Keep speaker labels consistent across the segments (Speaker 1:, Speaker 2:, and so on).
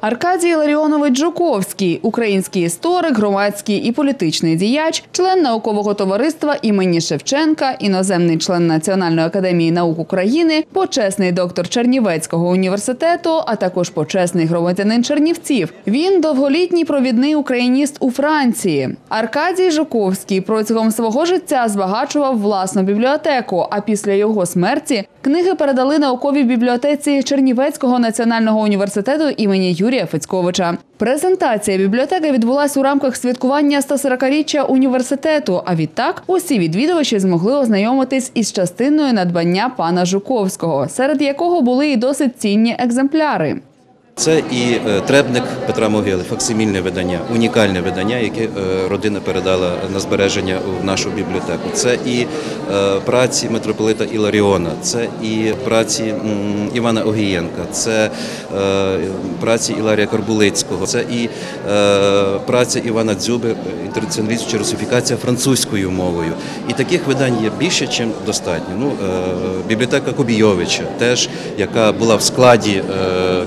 Speaker 1: Аркадій Ларіонович Жуковський, український історик, громадський і політичний діяч, член наукового товариства імені Шевченка, іноземний член Національної академії наук України, почесний доктор Чернівецького університету, а також почесний громадянин Чернівців. Він довголітній провідний україніст у Франції. Аркадій Жуковський протягом свого життя збагачував власну бібліотеку. А після його смерті книги передали науковій бібліотеці Чернівецького національного університету імені Юрія Фецьковича. Презентація бібліотеки відбулась у рамках святкування 140-річчя університету. А відтак усі відвідувачі змогли ознайомитись із частиною надбання пана Жуковського, серед якого були і досить цінні екземпляри.
Speaker 2: Це і е, требник Петра Могили, факсимільне видання, унікальне видання, яке е, родина передала на збереження в нашу бібліотеку. Це і е, праці митрополита Іларіона, це і праці Івана Огієнка, це праці Іларія Карбулицького, це і праця Івана Дзюби, інтернаціоналізм чи русифікація французькою мовою. І таких видань є більше, ніж достатньо. Ну, бібліотека Кобійовича, теж яка була в складі е,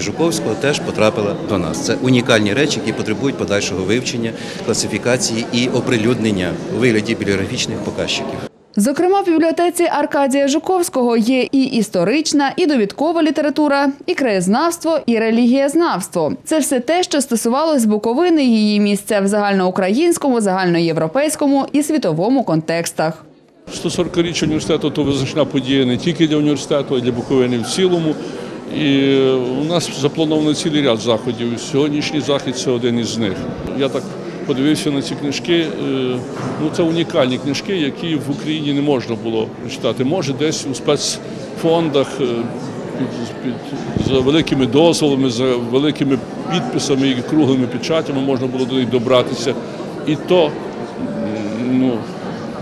Speaker 2: книгозбірні Жуковського, теж потрапила до нас. Це унікальні речі, які потребують подальшого вивчення, класифікації і оприлюднення у вигляді бібліографічних показчиків.
Speaker 1: Зокрема, в бібліотеці Аркадія Жуковського є і історична, і довідкова література, і краєзнавство, і релігієзнавство. Це все те, що стосувалось Буковини, її місця в загальноукраїнському, загальноєвропейському і світовому контекстах.
Speaker 3: 140-річчя університету то визначна подія не тільки для університету, а й для Буковини в цілому. І у нас заплановано цілий ряд заходів. Сьогоднішній захід це один із них. Я так подивився на ці книжки. е, Ну це унікальні книжки, які в Україні не можна було прочитати. Може, десь у спецфондах е, під, під, за великими дозволами, за великими підписами і круглими печатями можна було до них добратися. І то ну,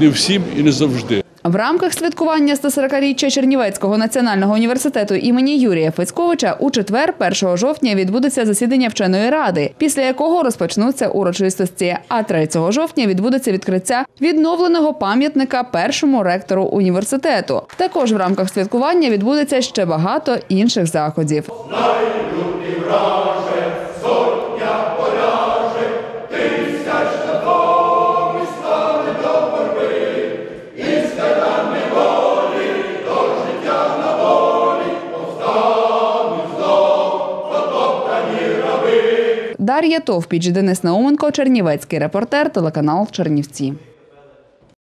Speaker 3: не всім і не завжди.
Speaker 1: В рамках святкування 140-річчя Чернівецького національного університету імені Юрія Фецьковича у четвер, 1 жовтня, відбудеться засідання вченої ради, після якого розпочнуться урочистості. А 3 жовтня відбудеться відкриття відновленого пам'ятника першому ректору університету. Також в рамках святкування відбудеться ще багато інших заходів. Дар'я Товпіч, Денис Науменко, Чернівецький репортер, телеканал Чернівці.